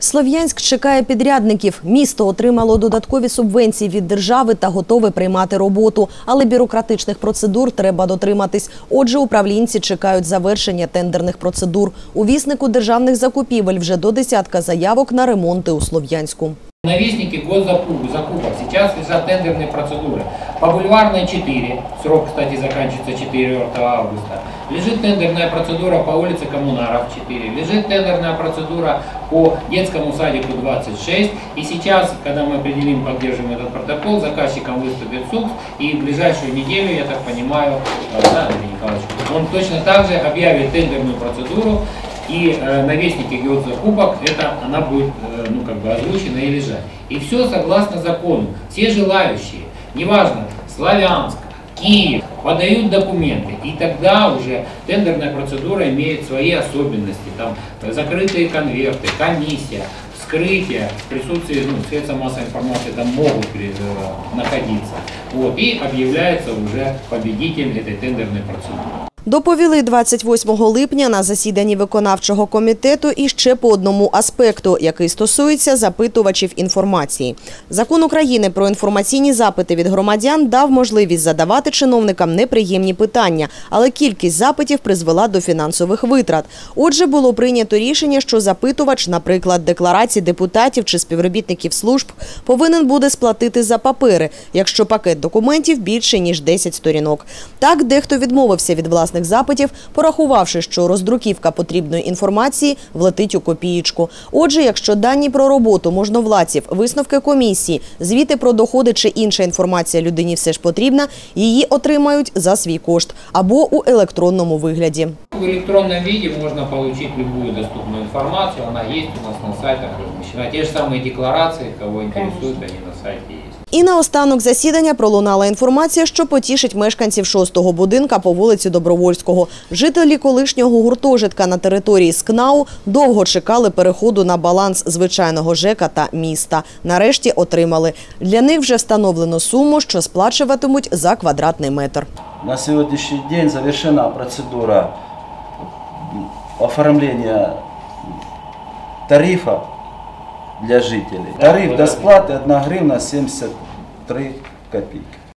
Слов'янськ чекає підрядників. Місто отримало додаткові субвенції від держави та готове приймати роботу. Але бюрократичних процедур треба дотриматись. Отже, управлінці чекають завершення тендерних процедур. У віснику державних закупівель вже до десятка заявок на ремонти у Слов'янську. Навесники госзакупок закупок. Сейчас лежат тендерные процедуры. По бульварной 4, срок, кстати, заканчивается 4 августа. Лежит тендерная процедура по улице Коммунаров 4. Лежит тендерная процедура по детскому садику 26. И сейчас, когда мы определим, поддержим этот протокол, заказчикам выступит суд. И в ближайшую неделю, я так понимаю, э, да, Николаевич, он точно так же объявит тендерную процедуру и э, навесники геозакупок, это она будет э, ну, как бы озвучена и лежать. И все согласно закону. Все желающие, неважно, Славянск, Киев, подают документы. И тогда уже тендерная процедура имеет свои особенности. Там закрытые конверты, комиссия, вскрытие, в присутствии ну, средства массовой информации там могут э, находиться. Вот, и объявляется уже победитель этой тендерной процедуры. Доповіли 28 липня на засіданні виконавчого комітету і ще по одному аспекту, який стосується запитувачів інформації. Закон України про інформаційні запити від громадян дав можливість задавати чиновникам неприємні питання, але кількість запитів призвела до фінансових витрат. Отже, було прийнято рішення, що запитувач, наприклад, декларації депутатів чи співробітників служб, повинен буде сплатити за папери, якщо пакет документів більше ніж 10 сторінок. Так, дехто відмовився від власних запитів, порахувавши, що роздруківка потрібної інформації влетить у копієчку. Отже, якщо дані про роботу можновладців, висновки комісії, звіти про доходи чи інша інформація людині все ж потрібна, її отримають за свій кошт або у електронному вигляді. В электронном виде можно получить любую доступную информацию, она есть у нас на сайтах размещена. Те же самые декларации, кого интересует, они на сайте есть. І наостанок засідання пролунала інформація, що потішить мешканців шостого будинка по вулиці Добровольського. Жителі колишнього гуртожитка на території СКНАУ довго чекали переходу на баланс звичайного ЖЕКа та міста. Нарешті отримали. Для них вже встановлено суму, що сплачуватимуть за квадратний метр. На сегодняшний день завершена процедура оформления тарифа для жителей. Тариф до сплаты 1 гривна 73 копейки.